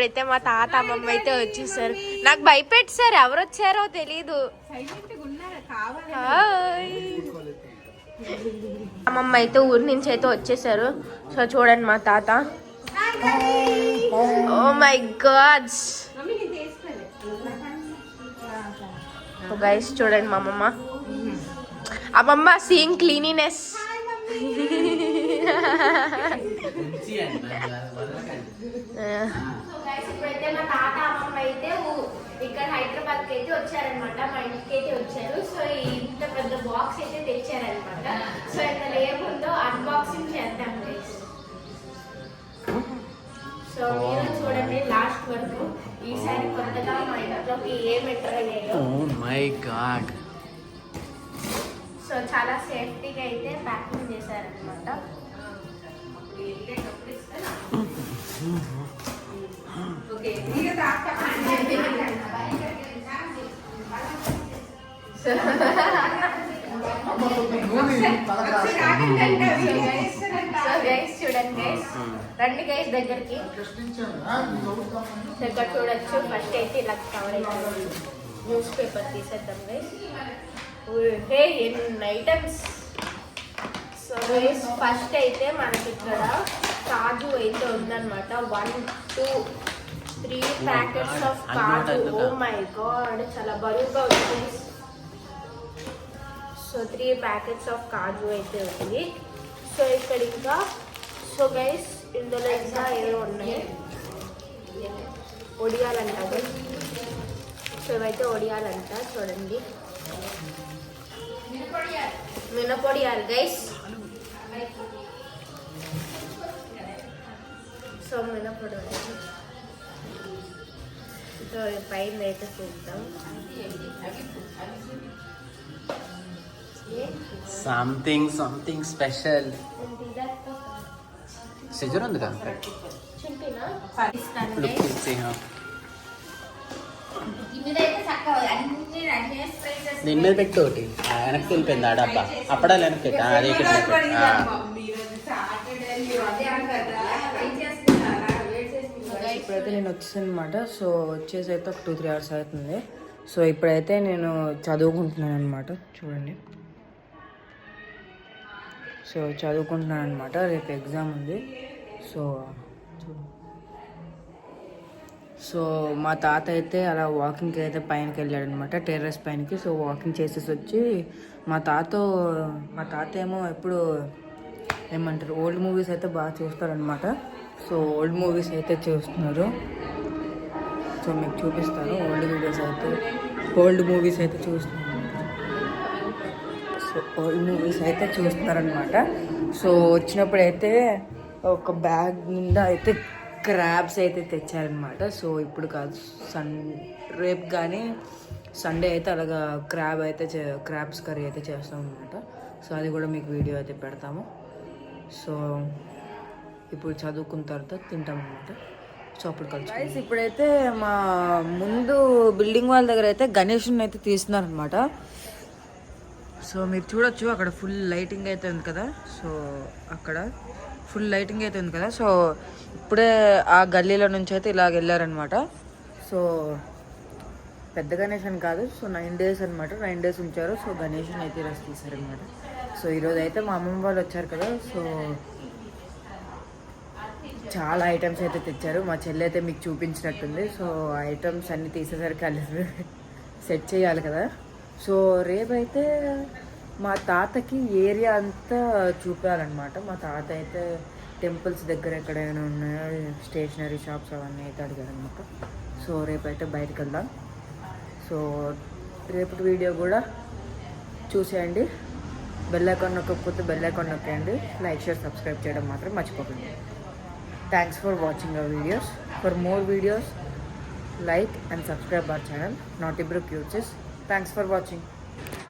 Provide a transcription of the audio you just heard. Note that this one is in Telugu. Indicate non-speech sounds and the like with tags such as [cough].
ఇప్పుడైతే మా తాత అమ్మమ్మ అయితే వచ్చేసారు. నాకు భయపెట్టారు ఎవరు వచ్చారో తెలీదు. అమ్మమ్మ అయితే ఊరి నుంచి అయితే వచ్చేసారు. సో చూడండి మా తాత. ఓ మై గాడ్స్ గైస్ చూడండి మా అమ్మమ్మ. అమ్మమ్మ సీయింగ్ క్లీనినెస్ ఇప్పుడైతే మా తాత అమ్మమ్మ అయితే ఇక్కడ హైదరాబాద్కి అయితే వచ్చారనమాట మా ఇంటికి అయితే వచ్చారు. సో ఇంత పెద్ద బాక్స్ అయితే తెచ్చారనమాట సో ఇందులో ఏముందో అన్బాక్సింగ్ చేద్దాం. సో మీరు చూడండి లాస్ట్ వరకు ఈసారి కొత్తగా మా ఇంట్లోకి ఏం ఎంటర్ మై గాడ్ సో చాలా సేఫ్టీగా అయితే ప్యాకింగ్ చేశారనమాట సో గైస్ గైస్ రండి గైస్ దగ్గరికి సో ఇక్కడ చూడొచ్చు ఫస్ట్ అయితే ఇలా కవర్ అయితే న్యూస్ పేపర్ తీసేద్దాం గైస్ హే ఎన్ని ఐటమ్స్ సో గైస్ ఫస్ట్ అయితే మనకి ఇక్కడ కాజు అయితే ఉందన్నమాట. One two three packets of kaju. Oh my god చాలా బరువుగా ఉంది. So three packets of kaju అయితే ఉంది. సో ఇక్కడ ఇంకా సో గైస్ ఇందులో ఇంకా ఏదో ఉన్నాయి. ఒడియాలంట. సో ఇవైతే ఒడియాలంట చూడండి. మినపొడియాలు. గైస్ సో మినపొడి సో ఈ పైన అయితే చూద్దాం ఏ? సంథింగ్ సంథింగ్ స్పెషల్ ఏంటి ఇదక్క? సిజర్ ఉంది కదా చింపినా ఇస్తాను లుక్ guys. ఇచ్చి దీని మీద పెట్టి ఒకటి. ఆ, వెనక్కి వెళ్ళిపోయింది ఆ డబ్బా. అప్పడాలు వెనక్కి పెట్టి. అదే ఇక్కడ. ఇప్పుడైతే నేను వచ్చేసాను అనమాట సో వచ్చేసి అయితే ఒక టూ త్రీ అవర్స్ అవుతుంది. సో ఇప్పుడైతే నేను చదువుకుంటున్నాను అనమాట చూడండి. సో చదువుకుంటున్నాను అనమాట రేపు ఎగ్జామ్ ఉంది. సో చూ- సో మా తాత అయితే అలా వాకింగ్కి అయితే పైనకి వెళ్ళాడు అనమాట టెర్రస్ పైనకి. సో వాకింగ్ చేసేసి వచ్చి మా తాత మా తాత ఏమో ఎప్పుడు ఏమంటారు ఓల్డ్ మూవీస్ అయితే బాగా చూస్తారనమాట సో ఓల్డ్ మూవీస్ అయితే చూస్తున్నారు. సో మీకు చూపిస్తాను ఓల్డ్ వీడియోస్ అయితే ఓల్డ్ మూవీస్ అయితే చూస్తున్నారు. సో ఓల్డ్ మూవీస్ అయితే చూస్తున్నారనమాట సో వచ్చినప్పుడు అయితే ఒక బ్యాగ్ నిండా అయితే క్రాబ్స్ అయితే తెచ్చారనమాట సో ఇప్పుడు కాదు. సన్ రేపు కానీ సండే అయితే అలాగా క్రాబ్ అయితే క్రాబ్స్ కర్రీ అయితే చేస్తాం అనమాట సో అది కూడా మీకు వీడియో అయితే పెడతాము. సో ఇప్పుడు చదువుకున్న తర్వాత తింటాం అనమాట సో అప్పుడు కలిసి ఇప్పుడైతే మా ముందు బిల్డింగ్ వాళ్ళ దగ్గర అయితే గణేష్ని అయితే తీస్తున్నారనమాట సో మీరు చూడొచ్చు అక్కడ ఫుల్ లైటింగ్ అయితే ఉంది కదా. సో అక్కడ ఫుల్ లైటింగ్ అయితే ఉంది కదా సో ఇప్పుడే ఆ గల్లీలో నుంచి అయితే ఇలాగ వెళ్ళారనమాట సో పెద్ద గణేష్ అని కాదు సో నైన్ డేస్ అనమాట నైన్ డేస్ ఉంచారు. సో గణేష్ అయితే రెస్ట్ తీశారనమాట సో ఈరోజు అయితే మా అమ్మమ్మ వాళ్ళు వచ్చారు కదా సో చాలా ఐటమ్స్ అయితే తెచ్చారు. మా చెల్లి అయితే మీకు చూపించినట్టుంది. సో ఐటమ్స్ అన్నీ తీసేసరికి కలిసి [laughs] సెట్ చేయాలి కదా. సో రేపైతే మా తాతకి ఏరియా అంతా చూపించాలన్నమాట మా తాత అయితే టెంపుల్స్ దగ్గర ఎక్కడైనా ఉన్నాయో స్టేషనరీ షాప్స్ అవన్నీ అయితే అడిగారనమాట సో రేపైతే బయటకు వెళ్దాం సో రేపటి వీడియో కూడా చూసేయండి. బెల్ ఐకాన్ నొక్కకపోతే బెల్ ఐకాన్ నొక్కేయండి. లైక్ షేర్ సబ్స్క్రైబ్ చేయడం మాత్రం మర్చిపోకండి. Thanks for watching our videos for more videos like and subscribe our channel not Hebrew క్యూచెస్ థ్యాంక్స్ ఫర్ వాచింగ్